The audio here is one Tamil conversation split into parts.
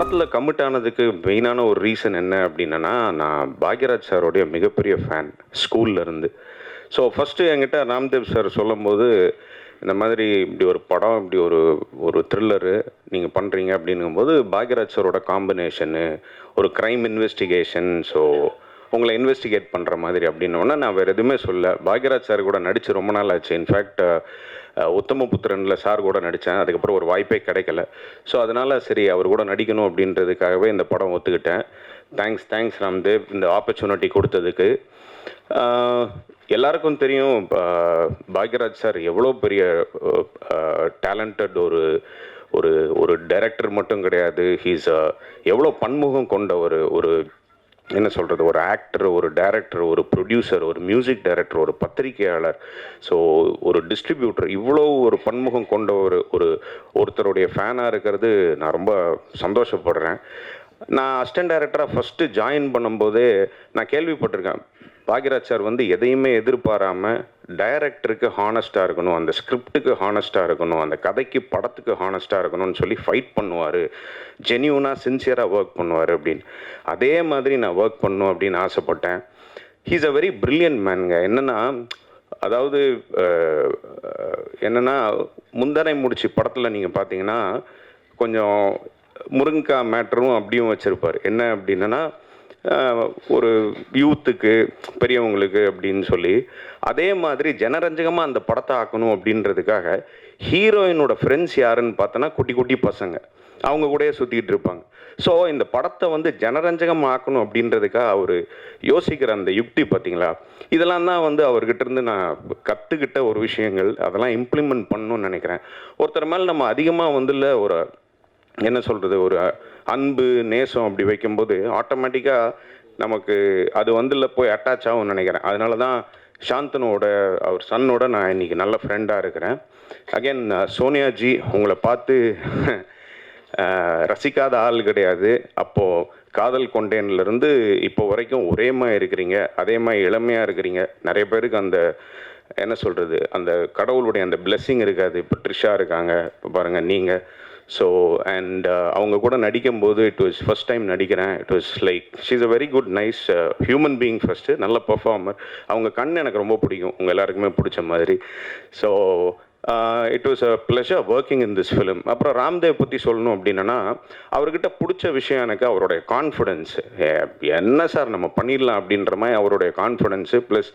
படத்தில் கமிட் ஆனதுக்கு மெயினான ஒரு ரீசன் என்ன அப்படின்னா நான் பாக்யராஜ் சாரோடைய மிகப்பெரிய ஃபேன் ஸ்கூல்ல இருந்து. ஸோ ஃபஸ்ட்டு என்கிட்ட ராம்தேவ் சார் சொல்லும்போது இந்த மாதிரி இப்படி ஒரு படம் இப்படி ஒரு ஒரு த்ரில்லரு நீங்கள் பண்ணுறீங்க அப்படிங்கும்போது பாக்யராஜ் சாரோட காம்பினேஷனு ஒரு க்ரைம் இன்வெஸ்டிகேஷன் ஸோ உங்களை இன்வெஸ்டிகேட் பண்ணுற மாதிரி அப்படின்னோடனே நான் வேறு எதுவுமே சொல்ல பாக்யராஜ் சார் கூட நடித்து ரொம்ப நாள் ஆச்சு. இன்ஃபேக்ட் உத்தமபுத்திரனில் சார் கூட நடித்தேன் அதுக்கப்புறம் ஒரு வாய்ப்பே கிடைக்கல. ஸோ அதனால் சரி அவர் கூட நடிக்கணும் அப்படின்றதுக்காகவே இந்த படம் ஒத்துக்கிட்டேன். Thanks thanks Ramdev. இந்த ஆப்பர்ச்சுனிட்டி கொடுத்ததுக்கு. எல்லாருக்கும் தெரியும் பாக்யராஜ் சார் எவ்வளோ பெரிய டேலண்டட் ஒரு ஒரு ஒரு டைரக்டர் மட்டும் கிடையாது. ஹீஸ் எவ்வளோ பன்முகம் கொண்ட ஒரு ஒரு என்ன சொல்கிறது ஒரு ஆக்டர் ஒரு டைரக்டர் ஒரு ப்ரொடியூசர் ஒரு மியூசிக் டைரக்டர் ஒரு பத்திரிகையாளர். ஸோ ஒரு டிஸ்ட்ரிபியூட்டர் இவ்வளோ ஒரு பன்முகம் கொண்ட ஒரு ஒரு ஒருத்தருடைய ஃபேனாக இருக்கிறது நான் ரொம்ப சந்தோஷப்படுறேன். நான் அசிஸ்டன்ட் டைரக்டராக ஃபஸ்ட்டு ஜாயின் பண்ணும்போதே நான் கேள்விப்பட்டிருக்கேன். பாக்யராஜ் சார் வந்து எதையுமே எதிர்பாராமல் டைரக்டருக்கு ஹானஸ்ட்டாக இருக்கணும் அந்த ஸ்கிரிப்டுக்கு ஹானஸ்ட்டாக இருக்கணும் அந்த கதைக்கு படத்துக்கு ஹானஸ்ட்டாக இருக்கணும்னு சொல்லி ஃபைட் பண்ணுவார். ஜென்யூனாக சின்சியராக ஒர்க் பண்ணுவார் அப்படின்னு. அதே மாதிரி நான் ஒர்க் பண்ணணும் அப்படின்னு ஆசைப்பட்டேன். ஹீஸ் அ வெரி பிரில்லியன்ட் மேனுங்க என்னென்னா அதாவது என்னென்னா என்னன்னா முந்தனை முடிச்சு படத்தில் நீங்கள் பார்த்தீங்கன்னா கொஞ்சம் முருங்கக்காய் மேட்டரும் அப்படியும் வச்சுருப்பார். என்ன அப்படின்னா ஒரு யூத்துக்கு பெரியவங்களுக்கு அப்படின்னு சொல்லி அதே மாதிரி ஜனரஞ்சகமாக அந்த படத்தை ஆக்கணும் அப்படின்றதுக்காக ஹீரோயினோட ஃப்ரெண்ட்ஸ் யாருன்னு பார்த்தோன்னா குட்டி குட்டி பசங்க. அவங்க கூடயே சுற்றிக்கிட்டு இருப்பாங்க. ஸோ இந்த படத்தை வந்து ஜனரஞ்சகம் ஆக்கணும் அப்படின்றதுக்காக அவர் யோசிக்கிற அந்த யுக்தி பார்த்தீங்களா? இதெல்லாம் தான் வந்து அவர்கிட்ட இருந்து நான் கற்றுக்கிட்ட ஒரு விஷயங்கள். அதெல்லாம் இம்ப்ளிமெண்ட் பண்ணணும்னு நினைக்கிறேன். ஒருத்தர் மேலே நம்ம அதிகமாக வந்துள்ள ஒரு என்ன சொல்கிறது ஒரு அன்பு நேசம் அப்படி வைக்கும்போது ஆட்டோமேட்டிக்காக நமக்கு அது வந்துல போய் அட்டாச் ஆகும்னு நினைக்கிறேன். அதனால தான் சாந்தனோட அவர் சன்னோட நான் இன்னைக்கு நல்ல ஃப்ரெண்டாக இருக்கிறேன். அகைன் சோனியாஜி உங்களை பார்த்து ரசிக்காத ஆள் கிடையாது. அப்போது காதல் கொண்டேன்லேருந்து இப்போ வரைக்கும் ஒரே மாதிரி இருக்கிறீங்க. அதே மாதிரி இளமையாக இருக்கிறீங்க. நிறைய பேருக்கு அந்த என்ன சொல்கிறது அந்த கடவுளுடைய அந்த பிளெஸ்ஸிங் இருக்காது. இப்போ ட்ரிஷா இருக்காங்க. இப்போ பாருங்கள் நீங்கள் ஸோ அண்ட் uh, அவங்க கூட நடிக்கும்போது இட் வாஸ் ஃபஸ்ட் டைம் நடிக்கிறேன். It was like she's a very good nice human being first நல்ல பர்ஃபார்மர் அவங்க கண் எனக்கு ரொம்ப பிடிக்கும். உங்கள் எல்லாருக்குமே பிடிச்ச மாதிரி. So it was a pleasure working in this film அப்புறம் ராம்தேவ் பற்றி சொல்லணும் அப்படின்னா அவர்கிட்ட பிடிச்ச விஷயம் எனக்கு அவருடைய கான்ஃபிடென்ஸ் என்ன சார் நம்ம பண்ணிடலாம் அப்படின்ற மாதிரி அவருடைய கான்ஃபிடென்ஸு ப்ளஸ்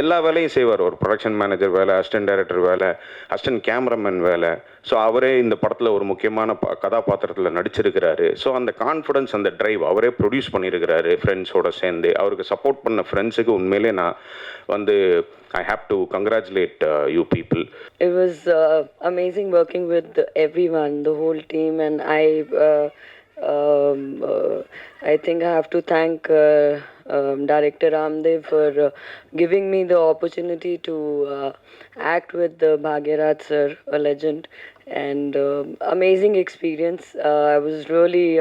எல்லா வேலையும் செய்வார். ஒரு ப்ரொடக்ஷன் மேனேஜர் வேலை அசிஸ்டன்ட் டைரக்டர் வேலை அசிஸ்டன்ட் கேமராமேன் வேலை. ஸோ அவரே இந்த படத்தில் ஒரு முக்கியமான ப கதாபாத்திரத்தில் நடிச்சிருக்கிறாரு. ஸோ அந்த கான்ஃபிடன்ஸ் அந்த டிரைவ் அவரே ப்ரொடியூஸ் பண்ணியிருக்கிறாரு ஃப்ரெண்ட்ஸோட சேர்ந்து. அவருக்கு சப்போர்ட் பண்ண ஃப்ரெண்ட்ஸுக்கு உண்மையிலே நான் வந்து I have to congratulate you people It was uh, amazing working with everyone, the whole team, and I, uh, um, uh, I think I have to thank uh, um, Director Ramdev for uh, giving me the opportunity to uh, act with the Bhagirath sir, a legend, and um amazing experience. Uh, I was really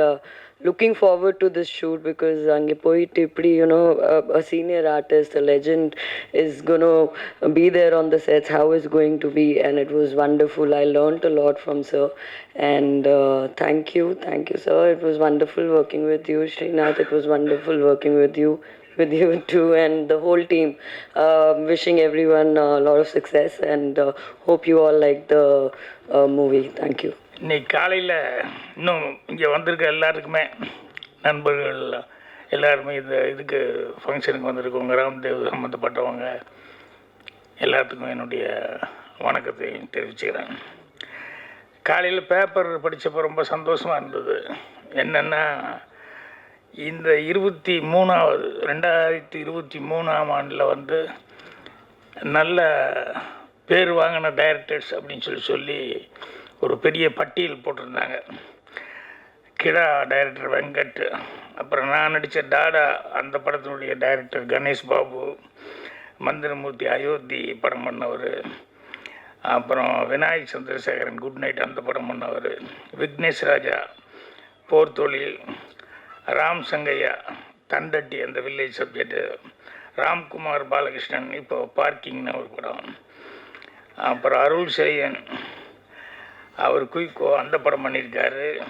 Uh, looking forward to this shoot because அங்கே போயிட்டு இப்படி you know a, a senior artist a legend is going to be there on the sets how is going to be and it was wonderful I learned a lot from sir and uh, thank you thank you sir it was wonderful working with you Srinath it was wonderful working with you with you too and the whole team uh, wishing everyone a lot of success and uh, hope you all like the uh, movie thank you இன்னைக்கு காலையில் இன்னும் இங்கே வந்திருக்க எல்லாருக்குமே நண்பர்கள் எல்லாருமே இந்த இதுக்கு ஃபங்க்ஷனுக்கு வந்திருக்கவங்க ராம்தேவ் சம்மந்தப்பட்டவங்க எல்லாத்துக்கும் என்னுடைய வணக்கத்தை தெரிவிச்சுக்கிறேன். காலையில் பேப்பர் படித்தப்போ ரொம்ப சந்தோஷமாக இருந்தது. என்னென்னா இந்த இருபத்தி மூணாவது ரெண்டாயிரத்தி இருபத்தி மூணாம் ஆண்டில் வந்து நல்ல பேர் வாங்கின டைரக்டர்ஸ் அப்படின்னு சொல்லி சொல்லி ஒரு பெரிய பட்டியல் போட்டிருந்தாங்க. கிடா டைரக்டர் வெங்கட் அப்புறம் நான் நடித்த டாடா அந்த படத்தினுடைய டைரக்டர் கணேஷ் பாபு மந்திரமூர்த்தி அயோத்தி படம் பண்ணவர் அப்புறம் விநாயக் சந்திரசேகரன் குட் நைட் அந்த படம் பண்ணவர் விக்னேஷ் ராஜா போர் தொழில் ராம் சங்கையா தண்டட்டி அந்த வில்லேஜ் சப்ஜெக்டு ராம்குமார் பாலகிருஷ்ணன் இப்போ பார்க்கிங்னு ஒரு படம். அப்புறம் அருள் செழியன் அவர் குயிக்கோ அந்த படம் பண்ணியிருக்காரு.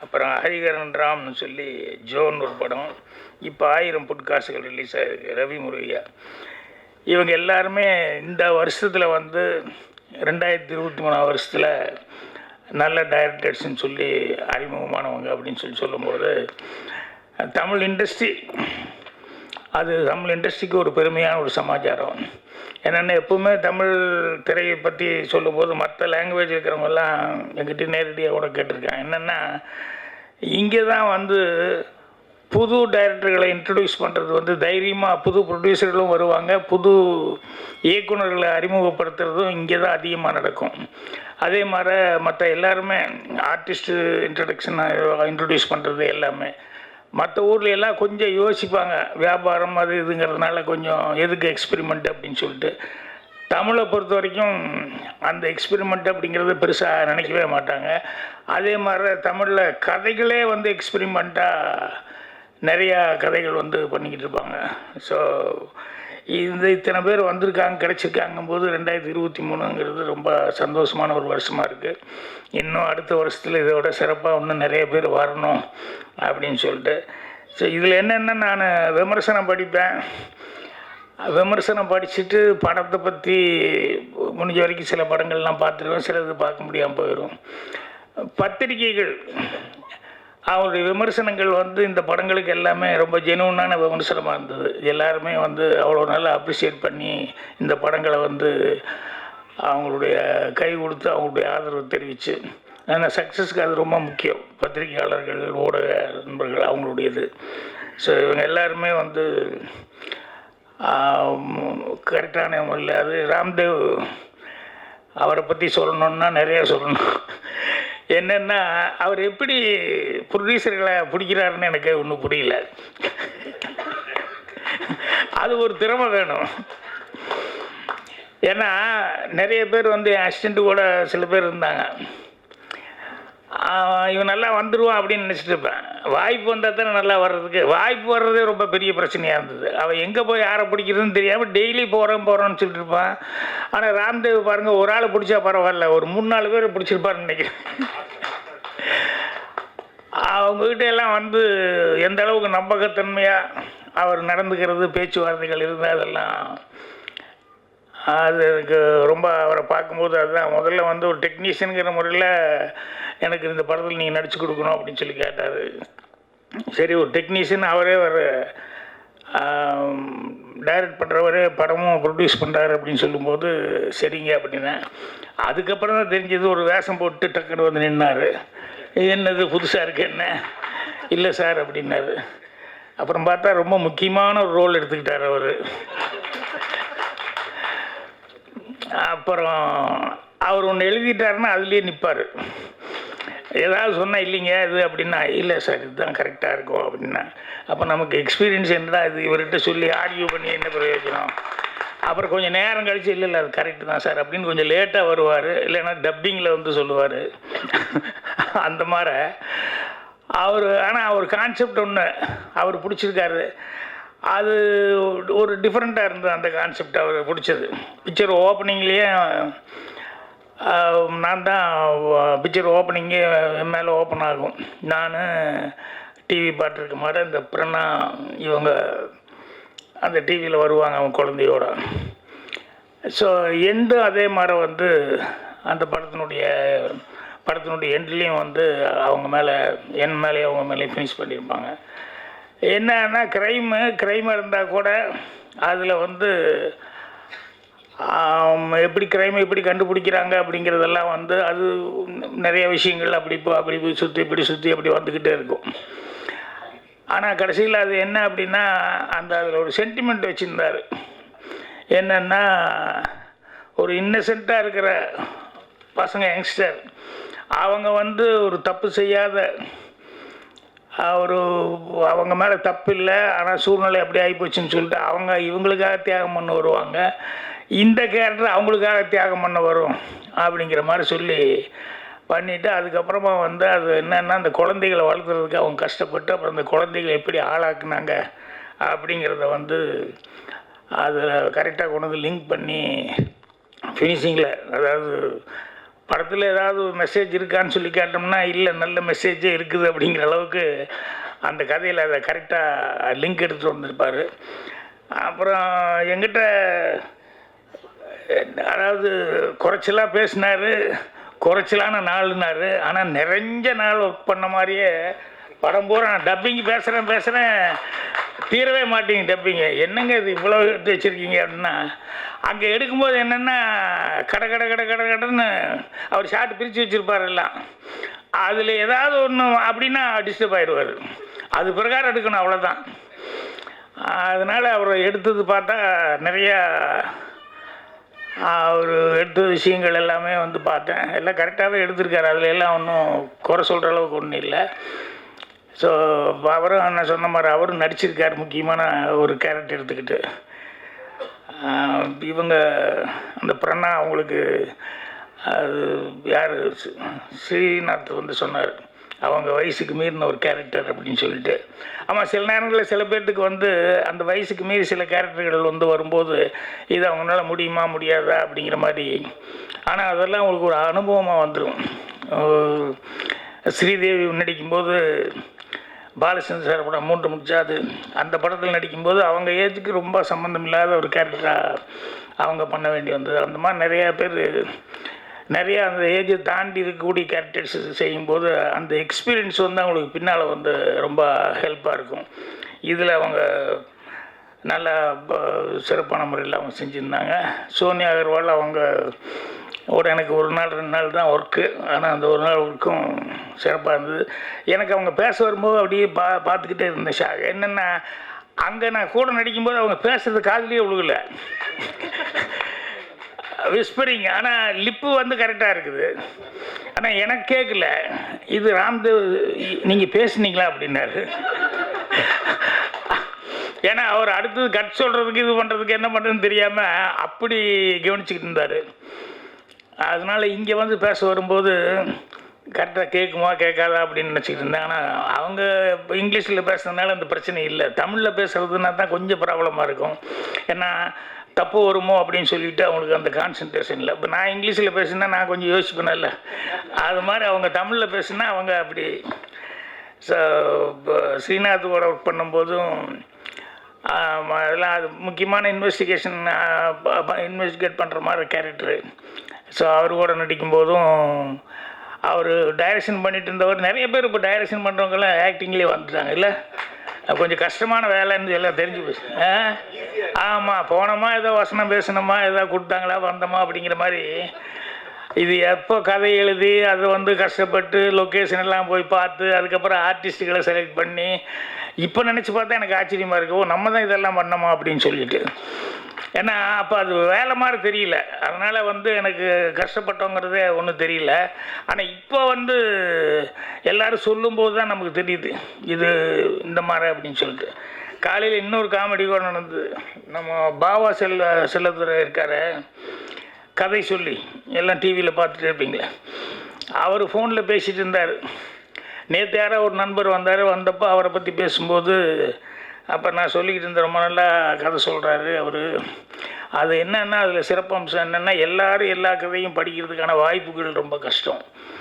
அப்புறம் ஹரிகரன் ராம்னு சொல்லி ஜோன் ஒரு படம். இப்போ ஆயிரம் புட்காசுகள் ரிலீஸ் ஆகிருக்கு ரவி முருகையா. இவங்க எல்லாருமே இந்த வருஷத்தில் வந்து ரெண்டாயிரத்தி இருபத்தி மூணாம் வருஷத்தில் நல்ல டைரக்டர்ஸ்ன்னு சொல்லி அறிமுகமானவங்க அப்படின்னு சொல்லி சொல்லும்போது தமிழ் இண்டஸ்ட்ரி அது தமிழ் இண்டஸ்ட்ரிக்கு ஒரு பெருமையான ஒரு சமாச்சாரம். என்னென்னா எப்போவுமே தமிழ் திரையை பற்றி சொல்லும்போது மற்ற லாங்குவேஜ் இருக்கிறவங்கெல்லாம் எங்கிட்ட நேரடியாக கூட கேட்டிருக்காங்க. என்னென்னா இங்கே தான் வந்து புது டைரக்டர்களை இன்ட்ரடியூஸ் பண்ணுறது வந்து தைரியமாக புது ப்ரொடியூசர்களும் வருவாங்க. புது இயக்குனர்களை அறிமுகப்படுத்துறதும் இங்கே தான் அதிகமாக நடக்கும். அதே மாதிரி மற்ற எல்லாருமே ஆர்டிஸ்ட்டு இன்ட்ரடக்ஷன் இன்ட்ரடியூஸ் பண்ணுறது எல்லாமே. மற்ற ஊரில் எல்லாம் கொஞ்சம் யோசிப்பாங்க. வியாபாரம் அது இதுங்கிறதுனால கொஞ்சம் எதுக்கு எக்ஸ்பெரிமெண்ட் அப்படின்னு சொல்லிட்டு. தமிழை பொறுத்த வரைக்கும் அந்த எக்ஸ்பெரிமெண்ட் அப்படிங்கிறது பெருசாக நினைக்கவே மாட்டாங்க. அதே மாதிரி தமிழில் கதைகளே வந்து எக்ஸ்பெரிமெண்ட்டாக நிறையா கதைகள் வந்து பண்ணிக்கிட்டு இருப்பாங்க. ஸோ இந்த இத்தனை பேர் வந்திருக்காங்க கிடச்சிருக்காங்கும் போது ரெண்டாயிரத்தி இருபத்தி மூணுங்கிறது ரொம்ப சந்தோஷமான ஒரு வருஷமாக இருக்குது இன்னும் அடுத்த வருஷத்தில் இதோட சிறப்பாக இன்னும் நிறைய பேர் வரணும் அப்படின்னு சொல்லிட்டு. ஸோ இதில் என்னென்னா நான் விமர்சனம் படிப்பேன்? விமர்சனம் படிச்சுட்டு படத்தை பற்றி முடிஞ்ச வரைக்கும் சில படங்கள்லாம் பார்த்துருவேன் சிலது பார்க்க முடியாமல் போயிடும் பத்திரிகைகள். அவருடைய விமர்சனங்கள் வந்து இந்த படங்களுக்கு எல்லாமே ரொம்ப ஜெனுவனான விமர்சனமாக இருந்தது. எல்லாருமே வந்து அவ்வளோ நல்லா அப்ரிஷியேட் பண்ணி இந்த படங்களை வந்து அவங்களுடைய கை கொடுத்து அவங்களுடைய ஆதரவு தெரிவித்து ஆனால் சக்ஸஸ்க்கு அது ரொம்ப முக்கியம். பத்திரிகையாளர்கள் ஊடக நண்பர்கள் அவங்களுடையது. ஸோ இவங்க எல்லாருமே வந்து கரெக்டான முறையில் அது ராம்தேவ் அவரை பற்றி சொல்லணுன்னா நிறையா சொல்லணும். என்னென்னா அவர் எப்படி ப்ரொடியூசர்களை பிடிக்கிறாருன்னு எனக்கு ஒன்றும் புரியல. அது ஒரு திறமை வேணும். ஏன்னா நிறைய பேர் வந்து அசிஸ்டண்ட்டு கூட சில பேர் இருந்தாங்க. இவன் நல்லா வந்துடுவான் அப்படின்னு நினச்சிட்டு இருப்பேன். வாய்ப்பு வந்தால் தானே நல்லா வர்றதுக்கு. வாய்ப்பு வர்றதே ரொம்ப பெரிய பிரச்சனையாக இருந்தது. அவன் எங்கே போய் யாரை பிடிக்கிறதுன்னு தெரியாமல் டெய்லி போகிறேன் போகிறோன்னு சொல்லிட்டு இருப்பான். ஆனால் ராம்தேவ் பாருங்கள் ஒரு ஆள் பிடிச்சா பரவாயில்ல. ஒரு மூணு நாலு பேர் பிடிச்சிருப்பாருன்னு நினைக்கிறேன். அவங்ககிட்ட எல்லாம் வந்து எந்த அளவுக்கு நம்பகத்தன்மையாக அவர் நடந்துக்கிறது பேச்சுவார்த்தைகள் இருந்தால் அதெல்லாம் அது எனக்கு ரொம்ப அவரை பார்க்கும்போது அதுதான். முதல்ல வந்து ஒரு டெக்னீஷியனுங்கிற முறையில் எனக்கு இந்த படத்தில் நீங்கள் நடிச்சு கொடுக்கணும் அப்படின்னு சொல்லி கேட்டார். சரி ஒரு டெக்னீஷியன் அவரே ஒரு டைரக்ட் பண்ணுறவரே படமும் ப்ரொடியூஸ் பண்ணுறாரு அப்படின்னு சொல்லும்போது சரிங்க அப்படின்னேன் அதுக்கப்புறம் தான் தெரிஞ்சது ஒரு வேஷம் போட்டு டக்குன்னு வந்து நின்னார். இது என்னது புதுசாக இருக்கு என்ன? இல்லை சார் அப்படின்னாரு. அப்புறம் பார்த்தா ரொம்ப முக்கியமான ஒரு ரோல் எடுத்துக்கிட்டார் அவர். அப்புறம் அவர் ஒன்று எழுதிட்டாருன்னா அதுலேயே நிற்பார் ஏதாவது சொன்னால் இல்லைங்க இது அப்படின்னா இல்லை சார் இதுதான் கரெக்டாக இருக்கும் அப்படின்னா. அப்போ நமக்கு எக்ஸ்பீரியன்ஸ் என்னடா இது? இவர்கிட்ட சொல்லி ஆர்கியூ பண்ணி என்ன பிரயோஜனம்? அப்புறம் கொஞ்சம் நேரம் கழிச்சு இல்லை இல்லை அது கரெக்டு தான் சார் அப்படின்னு கொஞ்சம் லேட்டாக வருவார். இல்லைன்னா டப்பிங்கில் வந்து சொல்லுவார். அந்த மாதிரி அவர் ஆனால் அவர் கான்செப்ட் ஒன்று அவர் பிடிச்சிருக்காரு. அது ஒரு டிஃப்ரெண்ட்டாக இருந்தது அந்த கான்செப்ட் அவர் பிடிச்சது. பிக்சர் ஓப்பனிங்லேயே நான் தான் பிக்சர் ஓப்பனிங்கே என் மேலே ஓப்பன் ஆகும். நான் டிவி பார்த்துருக்க மாதிரி இந்த பிரணா இவங்க அந்த டிவியில் வருவாங்க அவங்க குழந்தையோட. ஸோ எண்டு அதே மாதிரி வந்து அந்த படத்தினுடைய படத்தினுடைய எண்ட்லேயும் வந்து அவங்க மேலே என் மேலேயும் அவங்க மேலேயும் ஃபினிஷ் பண்ணியிருப்பாங்க. என்னன்னா க்ரைமு க்ரைமாக இருந்தால் கூட அதில் வந்து எப்படி க்ரைமை எப்படி கண்டுபிடிக்கிறாங்க அப்படிங்கிறதெல்லாம் வந்து அது நிறைய விஷயங்கள் அப்படி இப்போ அப்படி போய் சுற்றி இப்படி சுற்றி அப்படி வந்துக்கிட்டே இருக்கும். ஆனால் கடைசியில் அது என்ன அப்படின்னா அந்த அதில் ஒரு சென்டிமெண்ட் வச்சுருந்தார். என்னென்னா ஒரு இன்னசென்ட்டாக இருக்கிற பசங்க யங்ஸ்டர் அவங்க வந்து ஒரு தப்பு செய்யாத ஒரு அவங்க மேலே தப்பு இல்லை ஆனால் சூழ்நிலை அப்படி ஆகிப்போச்சுன்னு சொல்லிட்டு அவங்க இவங்களுக்காக தியாகம் பண்ண வருவாங்க. இந்த கேரக்டர் அவங்களுக்காக தியாகம் பண்ண வரும் அப்படிங்கிற மாதிரி சொல்லி பண்ணிவிட்டு அதுக்கப்புறமா வந்து அது என்னென்னா அந்த குழந்தைகளை வளர்த்துறதுக்கு அவங்க கஷ்டப்பட்டு அப்புறம் அந்த குழந்தைகளை எப்படி ஆளாக்குனாங்க அப்படிங்கிறத வந்து அதில் கரெக்டாக கொண்டு வந்து லிங்க் பண்ணி ஃபினிஷிங்கில் அதாவது படத்தில் ஏதாவது ஒரு மெசேஜ் இருக்கான்னு சொல்லி கேட்டோம்னா இல்லை நல்ல மெசேஜே இருக்குது அப்படிங்கிற அளவுக்கு அந்த கதையில் அதை கரெக்டாக லிங்க் எடுத்துகிட்டு வந்திருப்பார். அப்புறம் எங்கிட்ட அதாவது குறைச்சலாக பேசினார் குறைச்சலான நாள்னாரு. ஆனால் நிறைஞ்ச நாள் ஒர்க் பண்ண மாதிரியே படம் பூரா நான் டப்பிங் பேசுகிறேன் பேசுகிறேன் தீரவே மாட்டிங்க டப்பிங்க என்னங்க இது இவ்வளோ எடுத்து வச்சுருக்கீங்க அப்படின்னா அங்கே எடுக்கும்போது என்னென்னா கட கட கட கட கடன்னு அவர் ஷார்ட் பிரித்து வச்சுருப்பார் எல்லாம். அதில் ஏதாவது ஒன்று அப்படின்னா டிஸ்டர்ப் ஆகிடுவார் அது பிரகாரம் எடுக்கணும் அவ்வளோதான் அதனால் அவரை எடுத்தது பார்த்தா நிறையா அவர் எடுத்த விஷயங்கள் எல்லாமே வந்து பார்த்தேன். எல்லாம் கரெக்டாகவே எடுத்திருக்காரு. அதில் எல்லாம் ஒன்றும் குறை சொல்கிற அளவுக்கு ஒன்றும் இல்லை. ஸோ அவரும் நான் சொன்ன மாதிரி அவரும் நடிச்சிருக்கார். முக்கியமான ஒரு கேரக்டர் எடுத்துக்கிட்டு. இவங்க அந்த பிரணா அவங்களுக்கு அது யார்? ஸ்ரீநாத் வந்து சொன்னார். அவங்க வயசுக்கு மீறின ஒரு கேரக்டர் அப்படின்னு சொல்லிட்டு. ஆமாம் சில நேரங்களில் சில பேர்த்துக்கு வந்து அந்த வயசுக்கு மீறி சில கேரக்டர்கள் வந்து வரும்போது இது அவங்களால முடியுமா முடியாதா அப்படிங்கிற மாதிரி. ஆனால் அதெல்லாம் அவங்களுக்கு ஒரு அனுபவமாக வந்துடும் ஸ்ரீதேவி நடிக்கும்போது பாலச்சந்திர சார் படம் மூன்று முடிச்சாது அந்த படத்தில் நடிக்கும்போது அவங்க ஏஜுக்கு ரொம்ப சம்மந்தம் இல்லாத ஒரு கேரக்டராக அவங்க பண்ண வேண்டி வந்தது. அந்த மாதிரி நிறையா பேர் நிறையா அந்த ஏஜை தாண்டி இருக்கக்கூடிய கேரக்டர்ஸ் செய்யும்போது அந்த எக்ஸ்பீரியன்ஸ் வந்து அவங்களுக்கு பின்னால் வந்து ரொம்ப ஹெல்ப்பாக இருக்கும். இதில் அவங்க நல்லா ப- சிறப்பான முறையில் அவங்க செஞ்சுருந்தாங்க. சோனியா அகர்வால் அவங்க ஒரு எனக்கு ஒரு நாள் ரெண்டு நாள் தான் ஒர்க்கு ஆனால் அந்த ஒரு நாள் ஒர்க்கும் சிறப்பாக இருந்தது. எனக்கு அவங்க பேச வரும்போது அப்படியே பா பார்த்துக்கிட்டே இருந்தேன் ஷா என்னென்னா அங்கே நான் கூட நடிக்கும்போது அவங்க பேசுறது காதலியே விழுகலை. விஸ்பரிங் ஆனால் லிப்பு வந்து கரெக்டாக இருக்குது. ஆனால் எனக்கு கேட்கல இது ராம்தேவ் நீங்கள் பேசுனீங்களா அப்படின்னாரு. ஏன்னா அவர் அடுத்தது கட் சொல்கிறதுக்கு இது பண்ணுறதுக்கு என்ன பண்ணுறதுன்னு தெரியாமல் அப்படி கவனிச்சுக்கிட்டு இருந்தார். அதனால் இங்கே வந்து பேச வரும்போது கரெக்டாக கேட்குமா கேட்காதா அப்படின்னு நினச்சிக்கிட்டு இருந்தேன். ஆனால் அவங்க இங்கிலீஷில் பேசுகிறதுனால அந்த பிரச்சனை இல்லை. தமிழில் பேசுகிறதுனா தான் கொஞ்சம் ப்ராப்ளமாக இருக்கும். ஏன்னா தப்பு வருமோ அப்படின்னு சொல்லிட்டு அவங்களுக்கு அந்த கான்சன்ட்ரேஷன் இல்லை இப்போ நான் இங்கிலீஷில் பேசுனா நான் கொஞ்சம் யோசிப்பேன்ல அது மாதிரி அவங்க தமிழில் பேசுனா அவங்க அப்படி ஸ்ரீநாத்தோட ஒர்க் பண்ணும்போதும் அதெல்லாம் அது முக்கியமான இன்வெஸ்டிகேஷன் இன்வெஸ்டிகேட் பண்ணுற மாதிரி கேரக்டரு ஸோ அவர் கூட நடிக்கும்போதும் அவர் டைரக்ஷன் பண்ணிட்டு இருந்தவர் நிறைய பேர் இப்போ டைரக்ஷன் பண்ணுறவங்கெல்லாம் ஆக்டிங்லேயே வந்துட்டாங்க இல்லை? கொஞ்சம் கஷ்டமான வேலைன்னு எல்லாம் தெரிஞ்சு போச்சு. ஆ? ஆமாம் போனோமா ஏதோ வசனம் பேசணுமா ஏதோ கொடுத்தாங்களா வந்தோமா அப்படிங்கிற மாதிரி. இது எப்போ கதை எழுதி அதை வந்து கஷ்டப்பட்டு லொக்கேஷன் எல்லாம் போய் பார்த்து அதுக்கப்புறம் ஆர்டிஸ்ட்டுகளை செலக்ட் பண்ணி இப்போ நினச்சி பார்த்தா எனக்கு ஆச்சரியமாக இருக்கு. ஓ நம்ம தான் இதெல்லாம் பண்ணோமா அப்படின்னு சொல்லிட்டு. ஏன்னா அப்போ அது வேலை மாதிரி தெரியல. அதனால் வந்து எனக்கு கஷ்டப்பட்டோங்கிறதே ஒன்றும் தெரியல. ஆனால் இப்போ வந்து எல்லாரும் சொல்லும்போது தான் நமக்கு தெரியுது. இது இந்த மாதிரி அப்படின்னு சொல்லிட்டு. காலையில் இன்னொரு காமெடி கூட நடந்தது. நம்ம பாவா செல்ல செல்லத்துறை இருக்கார் கதை சொல்லி எல்லாம் டிவியில் பார்த்துட்டு இருப்பீங்களே. அவர் ஃபோனில் பேசிகிட்டு இருந்தார். நேற்று யாரோ ஒரு நண்பர் வந்தார் வந்தப்போ அவரை பற்றி பேசும்போது அப்போ நான் சொல்லிக்கிட்டு இருந்தேன் ரொம்ப நல்லா கதை சொல்கிறாரு அவர். அது என்னென்னா அதில் சிறப்பம்சம் என்னென்னா எல்லாரும் எல்லா கதையும் படிக்கிறதுக்கான வாய்ப்புகள் ரொம்ப கஷ்டம்.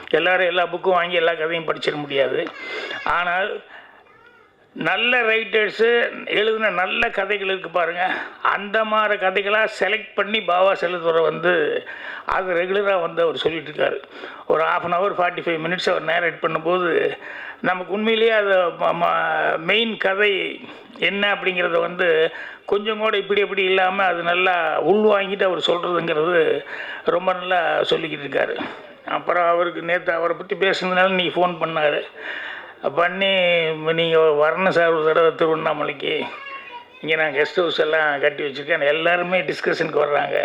எல்லோரும் எல்லா புக்கும் வாங்கி எல்லா கதையும் படிச்சிட முடியாது. ஆனால் நல்ல ரைட்டர்ஸு எழுதின நல்ல கதைகள் இருக்குது பாருங்கள் அந்த மாதிரி கதைகளாக செலக்ட் பண்ணி பாபா செல்லுதுரை வந்து அது ரெகுலராக வந்து அவர் சொல்லிகிட்ருக்காரு ஒரு half an hour forty five minutes our narrate பண்ணும்போது நமக்கு உண்மையிலேயே அது மெயின் கதை என்ன அப்படிங்கிறத வந்து கொஞ்சம் கூட இப்படி இப்படி இல்லாமல் அது நல்லா உள்வாங்கிட்டு அவர் சொல்கிறதுங்கிறது ரொம்ப நல்லா சொல்லிக்கிட்டு இருக்காரு. அப்புறம் அவருக்கு நேற்று அவரை பற்றி பேசுனதுனால நீ ஃபோன் பண்ணார் பண்ணி நீங்கள் வரணும் சார் ஒரு தடவை திருவண்ணாமலைக்கு இங்கே நான் கெஸ்ட் ஹவுஸ் எல்லாம் கட்டி வச்சுருக்கேன். எல்லாருமே டிஸ்கஷனுக்கு வர்றாங்க.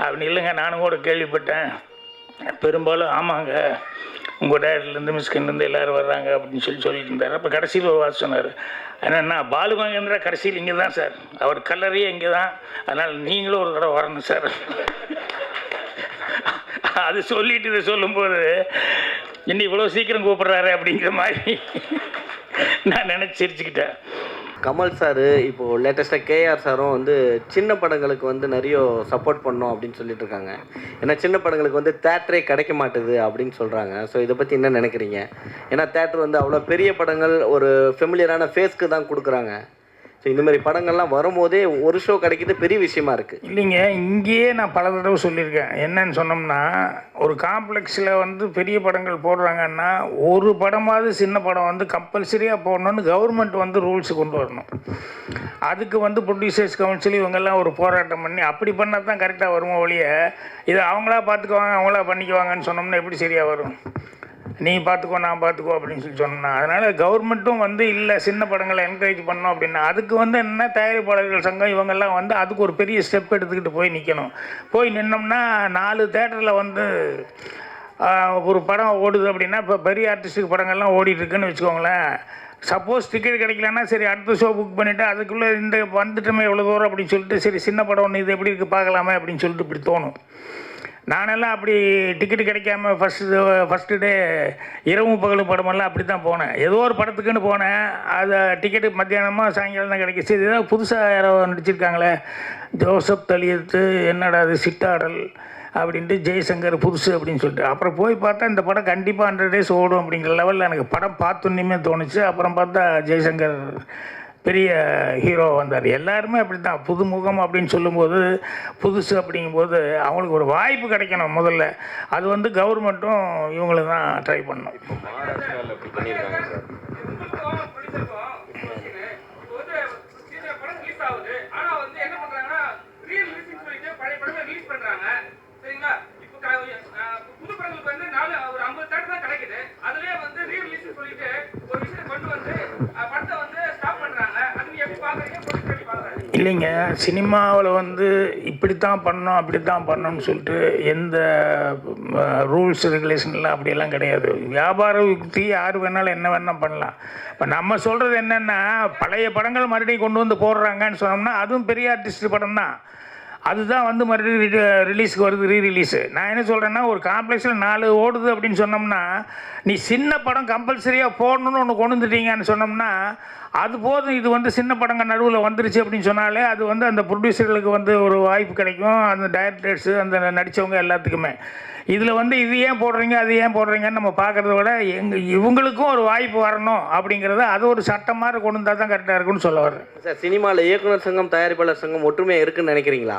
அப்படின்னு இல்லைங்க நானும் கூட கேள்விப்பட்டேன். பெரும்பாலும் ஆமாங்க உங்கள் டேரக்டர்லேருந்து மிஸ்கின்லேருந்து எல்லோரும் வர்றாங்க அப்படின்னு சொல்லி சொல்லிட்டு இருந்தார். அப்போ கடைசியில் ஒரு சொன்னார். என்னென்னா பாலு மகேந்திரா கடைசியில் இங்கே தான் சார். அவர் கல்லறையே இங்கே தான் அதனால் நீங்களும் ஒரு தடவை வரணும் சார். அது சொல்லிட்டு இதை சொல்லும்போது என்ன இவ்வளோ சீக்கிரம் கூப்பிட்றாரு அப்படிங்கிற மாதிரி நான் நினச்சி சிரிச்சுக்கிட்டேன். கமல் சார் இப்போ லேட்டஸ்ட்டாக கேஆர் சாரும் வந்து சின்ன படங்களுக்கு வந்து நிறைய சப்போர்ட் பண்ணோம் அப்படின்னு சொல்லிட்டு இருக்காங்க. ஏன்னா சின்ன படங்களுக்கு வந்து தேட்டரே கிடைக்க மாட்டுது அப்படின்னு சொல்கிறாங்க ஸோ இதை பற்றி என்ன நினைக்கிறீங்க? ஏன்னா தேட்டர் வந்து அவ்வளோ பெரிய படங்கள் ஒரு ஃபெமிலியரான ஃபேஸ்க்கு தான் கொடுக்குறாங்க. இந்த மாதிரி படங்கள்லாம் வரும்போதே ஒரு ஷோ கிடைக்கிறது பெரிய விஷயமா இருக்குது இல்லைங்க இங்கேயே நான் பல தடவை சொல்லியிருக்கேன். என்னன்னு சொன்னோம்னா ஒரு காம்ப்ளெக்ஸில் வந்து பெரிய படங்கள் போடுறாங்கன்னா ஒரு படமாவது சின்ன படம் வந்து கம்பல்சரியாக போடணும்னு கவர்மெண்ட் வந்து ரூல்ஸ் கொண்டு வரணும். அதுக்கு வந்து ப்ரொடியூசர்ஸ் கவுன்சில் இவங்கெல்லாம் ஒரு போராட்டம் பண்ணி அப்படி பண்ணால் தான் கரெக்டாக வருமோ ஒழிய இதை அவங்களா பார்த்துக்குவாங்க அவங்களா பண்ணிக்குவாங்கன்னு சொன்னோம்னா எப்படி சரியாக வரும்? நீ பார்த்துக்கோ நான் பார்த்துக்கோ அப்படின்னு சொல்லி சொன்னேன் அதனால் கவர்மெண்ட்டும் வந்து இல்லை சின்ன படங்களை என்கரேஜ் பண்ணோம் அப்படின்னா அதுக்கு வந்து என்ன தயாரிப்பாளர்கள் சங்கம் இவங்கெல்லாம் வந்து அதுக்கு ஒரு பெரிய ஸ்டெப் எடுத்துக்கிட்டு போய் நிற்கணும் போய் நின்னோம்னா நாலு தேட்டரில் வந்து ஒரு படம் ஓடுது அப்படின்னா இப்போ பெரிய ஆர்டிஸ்ட்டுக்கு படங்கள்லாம் ஓடிட்டுருக்குன்னு வச்சுக்கோங்களேன். சப்போஸ் டிக்கெட் கிடைக்கலன்னா சரி அடுத்த ஷோ புக் பண்ணிவிட்டு அதுக்குள்ளே இந்த வந்துட்டோமே எவ்வளோ தூரம் அப்படின்னு சொல்லிட்டு சரி சின்ன படம் ஒன்று இது எப்படி இருக்குது பார்க்கலாமே அப்படின்னு சொல்லிட்டு இப்படி தோணும். நானெல்லாம் அப்படி டிக்கெட் கிடைக்காம ஃபஸ்ட்டு ஃபஸ்ட்டு டே இரவு பகல் படமெல்லாம் அப்படி தான் போனேன். ஏதோ ஒரு படத்துக்குன்னு போனேன். அது டிக்கெட்டு மத்தியானமாக சாயங்காலம் தான் கிடைக்கும் சரி ஏதாவது புதுசாக யாரோ நடிச்சிருக்காங்களே. ஜோசப் தலியத்து என்னடா அது சிட்டாடல் அப்படின்ட்டு ஜெய்சங்கர் புதுசு அப்படின்னு சொல்லிட்டு. அப்புறம் போய் பார்த்தா இந்த படம் கண்டிப்பாக ஹண்ட்ரட் டேஸ் ஓடும் அப்படிங்கிற லெவலில் எனக்கு படம் பார்த்துன்னுமே தோணுச்சு. அப்புறம் பார்த்தா ஜெய்சங்கர் பெரிய ஹீரோ வந்தார். எல்லாருமே அப்படி தான் புதுமுகம் அப்படின்னு சொல்லும்போது புதுசு அப்படிங்கும்போது அவங்களுக்கு ஒரு வாய்ப்பு கிடைக்கணும் முதல்ல. அது வந்து கவர்மெண்ட்டும் இவங்களுக்கு தான் ட்ரை பண்ணணும் மகாராஷ்டிராவில் இப்படி பண்ணியிருக்காங்க சார் படம் ரிலீஸ் ஆகுது ஆனா வந்து என்ன பண்றாங்கன்னா ரீ ரிலீஸ்னு சொல்லிட்டு பழைய படமே ரிலீஸ் பண்றாங்க சரிங்களா இப்போ க- அஹ் புது படங்களுக்கு வந்து நாலு ஒரு ஐம்பது தேட்டர் தான் கிடைக்குது அதுலயே வந்து ரீ ரிலீஸ் சொல்லிட்டு ஒரு விஷயத்தை கொண்டு வந்து அஹ் படத்தை வந்து ஸ்டாப் பண்றாங்க அது நீங்க எப்படி பாக்குறீங்க ப்ரொடியூசர் எப்படி பாக்குறாங்க இல்லைங்க. சினிமாவில் வந்து இப்படி தான் பண்ணணும் அப்படி தான் பண்ணணும்னு சொல்லிட்டு எந்த ரூல்ஸ் ரெகுலேஷன்லாம் அப்படியெல்லாம் கிடையாது. வியாபார யுக்தி யார் வேணாலும் என்ன வேணால் பண்ணலாம். இப்போ நம்ம சொல்கிறது என்னென்னா பழைய படங்கள் மறுபடியும் கொண்டு வந்து போடுறாங்கன்னு சொன்னோம்னா அதுவும் பெரிய ஆர்டிஸ்ட் படம் தான். அதுதான் வந்து மறுபடியும் ரிலீஸ்க்கு வருது ரீ ரிலீஸு நான் என்ன சொல்கிறேன்னா ஒரு காம்ப்ளெக்ஸில் நாலு ஓடுது அப்படின்னு சொன்னோம்னா நீ சின்ன படம் கம்பல்சரியாக போடணும்னு ஒன்று கொண்டு வந்துட்டீங்கன்னு சொன்னோம்னா அது போதும் இது வந்து சின்ன படங்க நடுவில் வந்துருச்சு அப்படின்னு சொன்னாலே அது வந்து அந்த ப்ரொடியூசர்களுக்கு வந்து ஒரு வாய்ப்பு கிடைக்கும் அந்த டைரக்டர்ஸு அந்த நடித்தவங்க எல்லாத்துக்குமே. இதில் வந்து இது ஏன் போடுறீங்க அது ஏன் போடுறீங்கன்னு நம்ம பார்க்குறத விட எங் இவங்களுக்கும் ஒரு வாய்ப்பு வரணும் அப்படிங்கிறத அது ஒரு சட்டம் மாதிரி கொண்டு வந்தால் தான் கரெக்டாக இருக்கும்னு சொல்ல வர்றேன். சார் சினிமாவில் இயக்குனர் சங்கம் தயாரிப்பாளர் சங்கம் ஒற்றுமையாக இருக்குன்னு நினைக்கிறீங்களா?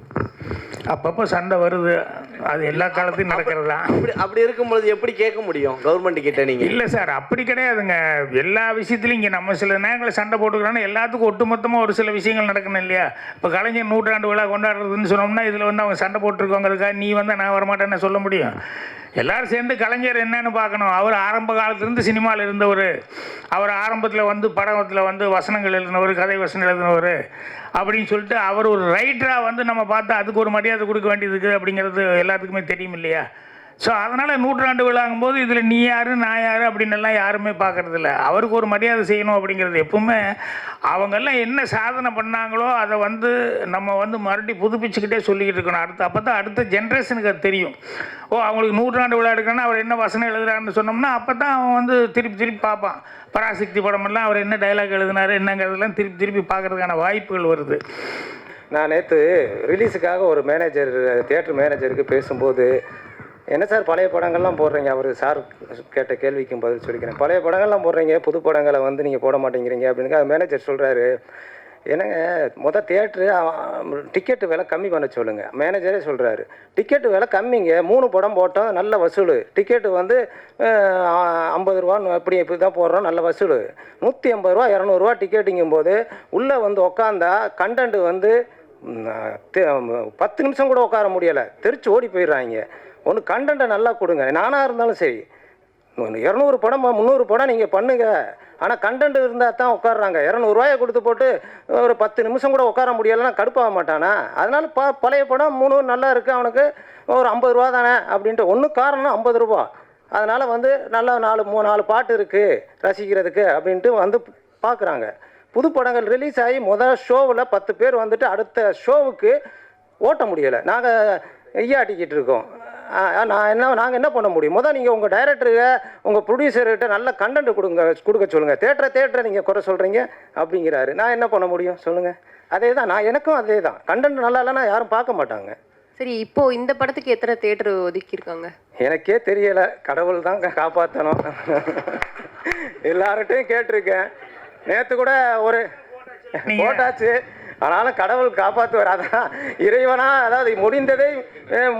அப்பப்போ சண்டை வருது. அது எல்லா காலத்தையும் நடக்கிறது? தான் அப்படி அப்படி இருக்கும்பொழுது எப்படி கேட்க முடியும் கவர்மெண்ட் கிட்ட நீங்கள் இல்லை சார் அப்படி கிடையாதுங்க. எல்லா விஷயத்துலையும் இங்கே நம்ம சில நேரங்களில் சண்டை போட்டுக்கிறோன்னா எல்லாத்துக்கும் ஒட்டுமொத்தமாக ஒரு சில விஷயங்கள் நடக்கணும் இல்லையா? இப்போ கலைஞர் நூற்றாண்டு விழா கொண்டாடுறதுன்னு சொன்னோம்னா இதில் வந்து அவங்க சண்டை போட்டிருக்கோங்கிறதுக்காக நீ வந்து நான் வரமாட்டேன்னு சொல்ல முடியும். எல்லாரும் சேர்ந்து கலைஞர் என்னன்னு பார்க்கணும். அவர் ஆரம்ப காலத்துலேருந்து சினிமாவில் இருந்தவர். அவர் ஆரம்பத்தில் வந்து படத்தில் வந்து வசனங்கள் எழுதினவர் கதை வசனம் எழுதினவர். அப்படின்னு சொல்லிட்டு அவர் ஒரு ரைட்டராக வந்து நம்ம பார்த்தா அதுக்கு ஒரு மரியாதை கொடுக்க வேண்டியது இருக்குது அப்படிங்கிறது எல்லாத்துக்குமே தெரியும் இல்லையா? ஸோ அதனால் நூற்றாண்டு விழாங்கும்போது இதில் நீ யார் நான் யார் அப்படின்னு எல்லாம் யாருமே பார்க்குறதில்ல அவருக்கு ஒரு மரியாதை செய்யணும் அப்படிங்கிறது எப்பவுமே அவங்கெல்லாம் என்ன சாதனை பண்ணாங்களோ அதை வந்து நம்ம வந்து மறுபடியும் புதுப்பிச்சுக்கிட்டே சொல்லிக்கிட்டு இருக்கணும். அடுத்து அப்போ தான் அடுத்த ஜென்ரேஷனுக்கு அது தெரியும். ஓ அவங்களுக்கு நூற்றாண்டு விழா எடுக்கணும்னா அவர் என்ன வசனம் எழுதுறாருன்னு சொன்னோம்னா அப்போ தான் அவன் வந்து திருப்பி திருப்பி பார்ப்பான். பராசக்தி படமெல்லாம் அவர் என்ன டைலாக் எழுதினார் என்னங்கிறதெல்லாம் திருப்பி திருப்பி பார்க்கறதுக்கான வாய்ப்புகள் வருது. நான் நேற்று ரிலீஸுக்காக ஒரு மேனேஜர் தியேட்டர் மேனேஜருக்கு பேசும்போது என்ன சார் பழைய படங்கள்லாம் போடுறீங்க? அவர் சார் கேட்ட கேள்விக்கும் பதில் சொல்லிக்கிறேன். பழைய படங்கள்லாம் போடுறீங்க புது படங்களை வந்து நீங்கள் போட மாட்டேங்கிறீங்க அப்படின்னு அது மேனேஜர் சொல்கிறாரு என்னங்க மொதல் தேட்ரு டிக்கெட்டு விலை கம்மி பண்ண சொல்லுங்கள் மேனேஜரே சொல்கிறாரு டிக்கெட்டு விலை கம்மிங்க. மூணு படம் போட்டோம் நல்ல வசூல். டிக்கெட்டு வந்து ஐம்பது ரூபான்னு அப்படி இப்படி தான் போடுறோம் நல்ல வசூல். நூற்றி ஐம்பது ரூபா இரநூறுவா டிக்கெட்டுங்கும் போது உள்ளே வந்து உக்காந்தா கண்டென்ட் வந்து பத்து நிமிஷம் கூட உட்கார முடியலை. தெரிச்சு ஓடி போயிடுறாங்க. ஒன்று கண்டென்ட்டை நல்லா கொடுங்க. நானாக இருந்தாலும் சரி. இரநூறு படம் முந்நூறு படம் நீங்கள் பண்ணுங்கள் ஆனால் கண்டென்ட் இருந்தால் தான் உட்காடுறாங்க இரநூறுவாயை கொடுத்து போட்டு ஒரு பத்து நிமிஷம் கூட உட்கார முடியலைன்னா கடுப்பாக மாட்டானா? அதனால ப பழைய படம் மூணு நல்லா இருக்குது அவனுக்கு ஒரு ஐம்பது ரூபா தானே அப்படின்ட்டு. ஒன்று காரணம் ஐம்பது ரூபா. அதனால் வந்து நல்லா நாலு மூணு நாலு பாட்டு இருக்குது ரசிக்கிறதுக்கு அப்படின்ட்டு வந்து பார்க்குறாங்க புது படங்கள் ரிலீஸ் ஆகி முதல் ஷோவில் பத்து பேர் வந்துட்டு அடுத்த ஷோவுக்கு ஓட்ட முடியலை. நாங்கள் ஐயா டிக்கெட் இருக்கோம் நான் என்ன நாங்கள் என்ன பண்ண முடியும்? முதல் நீங்கள் உங்கள் டைரக்டருக்கு உங்கள் ப்ரொடியூசர்கிட்ட நல்ல கண்டென்ட் கொடுங்க கொடுக்க சொல்லுங்கள் தேட்டரை தேட்டரை நீங்கள் குறை சொல்கிறீங்க அப்படிங்கிறாரு. நான் என்ன பண்ண முடியும்? சொல்லுங்கள் அதே தான் நான் எனக்கும் அதே தான் கண்டென்ட் நல்லா இல்லைன்னா யாரும் பார்க்க மாட்டாங்க. சரி இப்போ இந்த படத்துக்கு எத்தனை தேட்டர் ஒதுக்கியிருக்காங்க? எனக்கே தெரியலை. கடவுள் தான் காப்பாற்றணும் எல்லார்கிட்டையும் கேட்டிருக்கேன். நேற்று கூட ஒரு போட்டாச்சு. ஆனாலும் கடவுள் காப்பாற்றுவார் அதான் இறைவனா அதாவது முடிந்ததை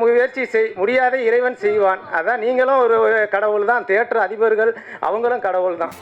முயற்சி செய் முடியாத இறைவன் செய்வான். அதான் நீங்களும் ஒரு கடவுள் தான் தேட்டர் அதிபர்கள் அவங்களும் கடவுள் தான்